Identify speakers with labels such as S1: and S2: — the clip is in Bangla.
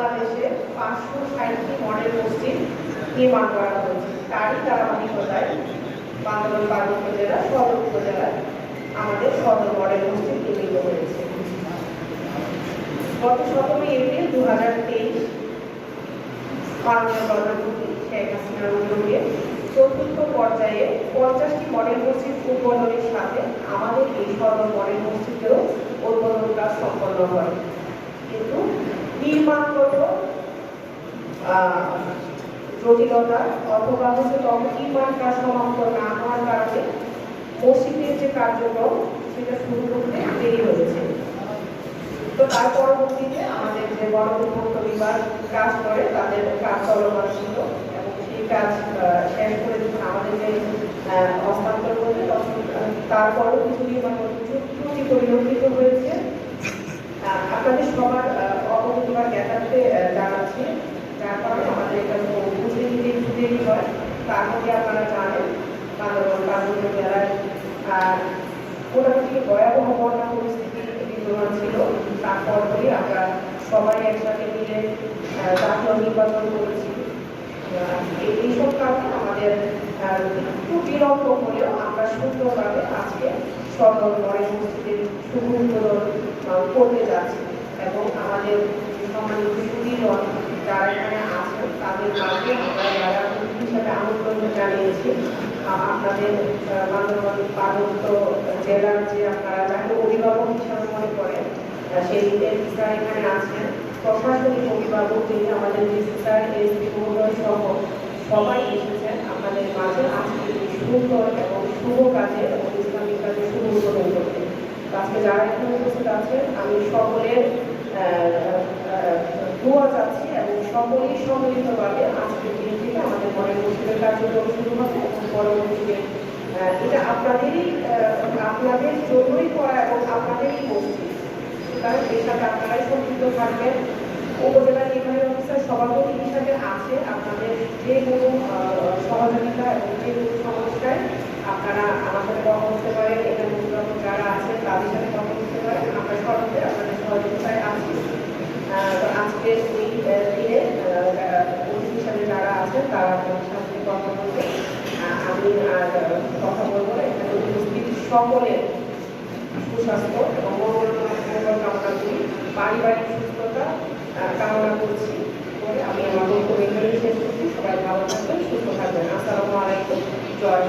S1: বাংলাদেশে পাঁচশো ষাটটি মডেল মসজিদ নির্মাণ করা হয়েছে। তারই ধারাবাহিকতায় বান্দরবান পার্বত্য জেলা সদর উপজেলায় আমাদের সদর মডেল মসজিদ নির্মিত হয়েছে। গত সতেরোই এপ্রিল দু হাজার তেইশ মাননীয় প্রধানমন্ত্রী শেখ হাসিনার উদ্যোগে চতুর্থ পর্যায়ে পঞ্চাশটি মডেল মসজিদ উদ্বোধনের সাথে আমাদের এই সদর মডেল মসজিদেও উদ্বোধন কাজ সম্পন্ন হয়। কিন্তু নির্মাণগত আহ, জটিলতা অথবা হচ্ছে তখন নির্মাণ কাজ সমাপ্ত না হওয়ার কারণে মসজিদের যে কার্যক্রম সেটা শুরু করতে দেরি হয়েছে। তো তার পরবর্তীতে আমাদের যে গণপূর্ত বিভাগ কাজ করে তাদের কাজ চলমান ছিল কাজ শেষ করে যখন আমাদের যে আহ, হস্তান্তর করবে তখন তারপরও কিছু নির্মাণ ত্রুটি পরিলক্ষিত জানাচ্ছি যার কারণে আমাদের এটা বুঝে নিতে একটু দেরি হয়। তার মধ্যে আপনারা জানেন পার্বত্য জেলায় আহ, মোটামুটি ভয়াবহ বন্যা পরিস্থিতি বিদ্যমান ছিল তারপরই আমরা সবাই একসাথে মিলে জাতীয় নির্বাচন করেছি। এইসব কারণে আমাদের একটু বিলম্ব হলেও আমরা সুন্দরভাবে আজকে সদর মডেল মসজিদের আহ, করতে যাচ্ছি। এবং আমাদের সম্মানিত সুদীজন যারা এখানে আছেন, তাদের মাঝে আমরা যারা জানিয়েছি। আপনাদের বান্দরবান পার্বত্য জেলার যে আপনারা যাকে অভিভাবক মনে করেন সেই স্যার এখানে আছেন। অভিভাবক যিনি আমাদের ডিসি স্যার এসপি সহ সবাই এসেছেন আপনাদের মাঝে, আজকে সুন্দর এবং শুভ কাজে এবং করতে আজকে যারা এখানে উপস্থিত আছেন, আমি সকলের দোয়া চাচ্ছি সকলেই সম্মিলিতভাবে আজকের দিন থেকে আমাদের মনের মসজিদের কার্যক্রম শুরু হবে এবং পরবর্তীতে এটা আপনাদেরই আপনাদের জন্যই করা এবং আপনাদেরই মসজিদ সুতরাং এর সাথে আপনারাই সম্পৃক্ত থাকবেন। উপজেলা নির্বাহী অফিসার, সভাপতি হিসাবে আছে আপনাদের যে কোনো সহযোগিতা এবং যে কোনো সমস্যায় আপনারা আমার সাথে কথা বলতে পারেন। এখানে যারা আছেন, তাদের সাথে কথা বলতে পারেন। আমরা সর্বদে আপনাদের সহযোগিতায় আছি আহ, তো আজকের এই আহ, দিনে আহ, অতিথি হিসাবে যারা আছেন তারা সুস্বাস্থ্য কামনা করি। পারিবারিক সুস্থতা কামনা করছি আমি আমার শেষ করছি। সবাই ভালো থাকবেন, সুস্থ থাকবেন। আসসালামু আলাইকুম। জয়